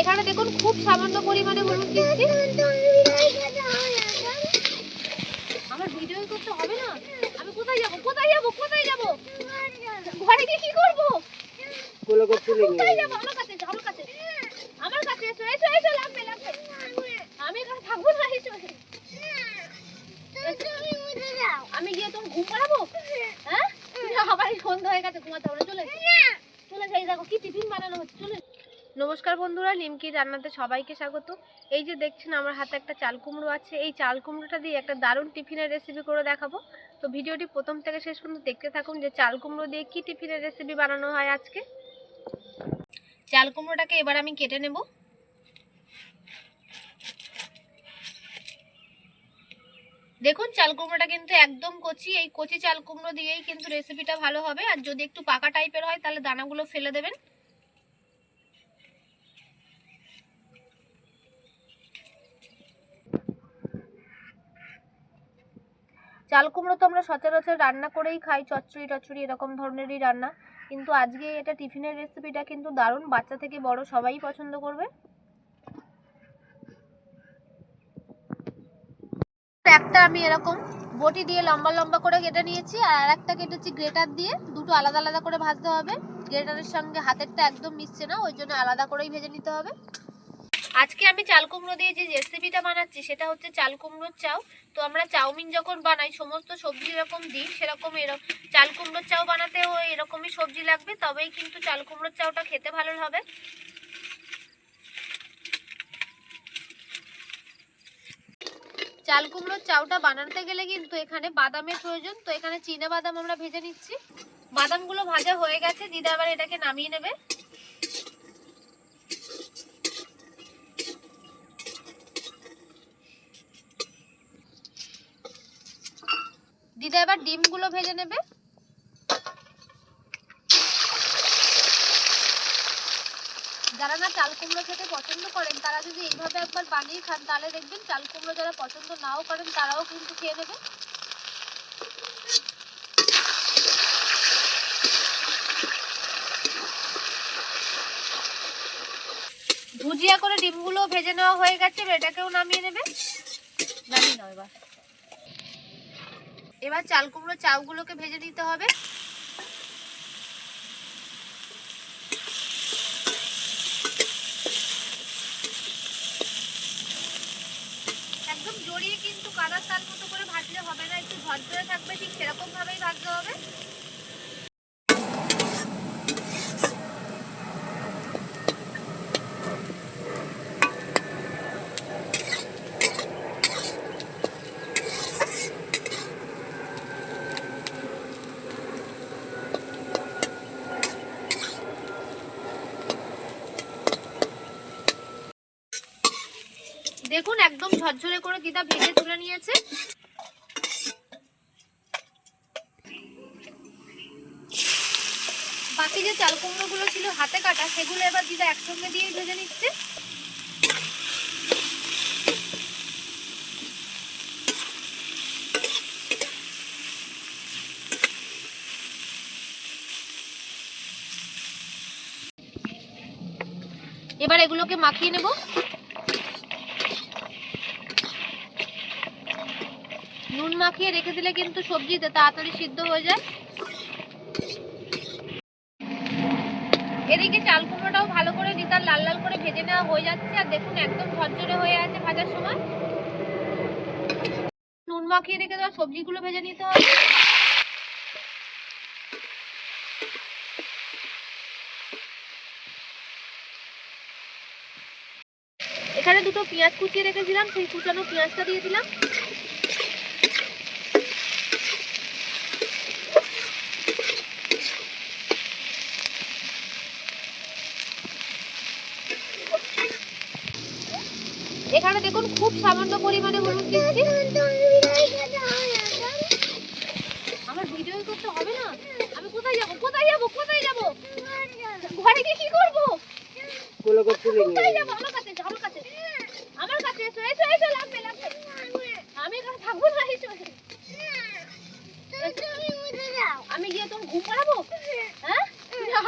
এখানে দেখুন খুব সামান্য পরিমাণে হলুদ দিচ্ছি। আমার ভিডিও করতে হবে না? আমি কোথায় যাব? কোথায় যাব? কোথায় যাব? ঘরে গিয়ে কি করব? কোলে করতে কোথায় যাব? আমার কাছে আমার কাছে। আমার কাছে এসো এসো এসো লাগবে লাগবে। আমি এখানে থাকব না এসো আমি গিয়ে তোর ঘুম পাড়াবো? হ্যাঁ? আবার সন্ধ্যা হয়ে গেছে ঘুমাতে হবে চলে। চলে যাই দেখো কি টিফিন বানানো হচ্ছে চলে। নমস্কার বন্ধুরা, নিমকি রান্নাতে সবাইকে স্বাগত। এই যে দেখছেন, আমার হাতে একটা চাল কুমড়ো আছে। এই চাল কুমড়োটা দিয়ে একটা দারুণ টিফিনের রেসিপি করে দেখাবো। তো ভিডিওটি প্রথম থেকে শেষ পর্যন্ত দেখতে থাকুন যে চাল কুমড়ো দিয়ে কি টিফিনের রেসিপি বানানো হয় আজকে। চাল কুমড়োটাকে এবার আমি কেটে নেব। দেখুন, চাল কুমড়োটা কিন্তু একদম কচি। এই কচি চাল কুমড়ো দিয়েই কিন্তু রেসিপিটা ভালো হবে। আর যদি একটু পাকা টাইপের হয়, তাহলে দানাগুলো ফেলে দেবেন। চাল কুমড়ো তো আমরা সচরাচর রান্না করেই খাই, চচ্চড়ি টচ্চড়ি এরকম ধরনেরই রান্না। কিন্তু আজকে এটা টিফিনের রেসিপিটা কিন্তু দারুণ, বাচ্চা থেকে বড় সবাই পছন্দ করবে। একটা আমি এরকম বটি দিয়ে লম্বা লম্বা করে কেটে নিয়েছি, আর একটা কেটেছি গ্রেটার দিয়ে। দুটো আলাদা আলাদা করে ভাজতে হবে। গ্রেটারের সঙ্গে হাতেরটা একদম মিশছে না, ওই জন্য আলাদা করেই ভেজে নিতে হবে। আজকে আমি চাল কুমড়ো দিয়ে যে রেসিপিটা বানাচ্ছি, সেটা হচ্ছে চাল কুমড়োর চাউ। তো আমরা চাউমিন যখন বানাই, সমস্ত সবজি এরকম দিই, সেরকম এরকম চাল কুমড়োর চাউ বানাতেও এরকমই সবজি লাগবে, তবেই কিন্তু চাল কুমড়োর চাউটা খেতে ভালো হবে। চাল কুমড়োর চাউটা বানাতে গেলে কিন্তু এখানে বাদামের প্রয়োজন। তো এখানে চীনা বাদাম আমরা ভেজে নিচ্ছি। বাদামগুলো ভাজা হয়ে গেছে, দিদা আবার এটাকে নামিয়ে নেবে। দিদা এবার ডিমগুলো ভেজে নেবে। যারা না চাল কুমড়ো খেতে পছন্দ করেন, তারা যদি এইভাবে একবার বানিয়ে খান, তাহলে দেখবেন চাল কুমড়ো যারা পছন্দ নাও করেন, তারাও কিন্তু খেয়ে নেবে। ভুজিয়া করে ডিমগুলো ভেজে নেওয়া হয়ে গেছে এটাকেও নামিয়ে নেবে। নামিয়ে নাও এবার। এবার চাল কুমড়ো চাউগুলোকে ভেজে নিতে হবে। একদম জড়িয়ে কিন্তু কাদার তাল মতো করে ভাজলে হবে না, একটু ঝরঝরে থাকবে, ঠিক সেরকম ভাবেই ভাজতে হবে। দেখুন, একদম ঝরঝরে করে দিদা ভেজে তুলে নিয়েছে। বাকি যে চাল কুমড়ো গুলো ছিল হাতে কাটা, সেগুলো এবার দিদা একসঙ্গে দিয়ে ভেজে নিচ্ছে। এবার এগুলোকে মাখিয়ে নেব। নুন মাখিয়ে রেখে দিলে কিন্তু সবজিতে তাড়াতাড়ি সিদ্ধ হয়ে যায়। এদিকে চাল কুমড়োটাও ভালো করে দিতার লাল লাল করে ভেজে নেওয়া হয়ে যাচ্ছে আর দেখুন একদম ঝরঝরে হয়ে আছে ভাজার সময়। নুন মাখিয়ে রেখে দেওয়া সবজিগুলো ভেজে নিতে হবে। এখানে দুটো পেঁয়াজ কুচিয়ে রেখেছিলাম, সেই কুচানো পেঁয়াজটা দিয়ে দিলাম। এখানে দেখুন খুব সামান্য পরিমাণে হলুদ দিচ্ছি। আমার ভিডিও করতে হবে না? আমি কোথায় যাব? কোথায় যাব? কোথায় যাব? ঘরে গিয়ে কি করব? কোলে করতে কোথায় যাব। আমার কাছে আমার কাছে। আমার কাছে এসো এসো এসো লাগবে লাগবে। আমি এখানে থাকব না এসো আমি গিয়ে তোর ঘুম পাড়াবো? হ্যাঁ?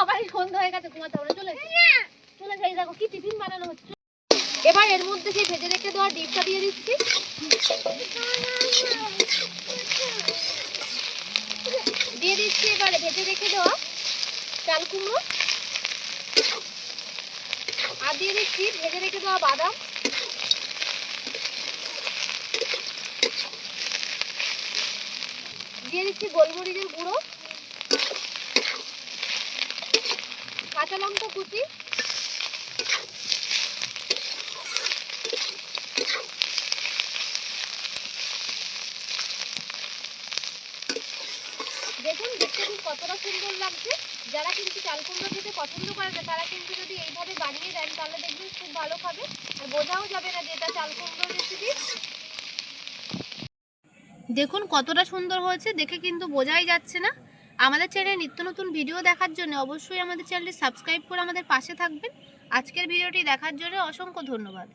আবার সন্ধ্যা হয়ে গেছে ঘুমাতে হবে চলে চলে যাই দেখো কি টিফিন বানানো হচ্ছে। এবার এর মধ্যে সেই ভেজে রেখে দেওয়া ডিপটা দিয়ে দিচ্ছি। দিয়ে দিচ্ছি এবারে ভেজে রেখে দেওয়া চাল কুমড়ো। আর দিয়ে দিচ্ছি ভেজে রেখে দেওয়া বাদাম। দিয়ে দিচ্ছি গোলমরিচের গুঁড়ো। কাঁচা লঙ্কা কুচি দেখুন দেখতে ঠিক কতটা সুন্দর লাগছে? যারা কিন্তু চাল কুমড়ো খেতে পছন্দ করে না, তারা কিন্তু যদি এইভাবে বানিয়ে দেন, তাহলে দেখবেন খুব ভালো খাবে। আর বোঝাও যাবে না যে এটা চাল রেসিপি দেখুন কতটা সুন্দর হয়েছে, দেখে কিন্তু বোঝাই যাচ্ছে না। আমাদের চ্যানেলে নিত্য নতুন ভিডিও দেখার জন্য অবশ্যই আমাদের চ্যানেলটি সাবস্ক্রাইব করে আমাদের পাশে থাকবেন। আজকের ভিডিওটি দেখার জন্য অসংখ্য ধন্যবাদ।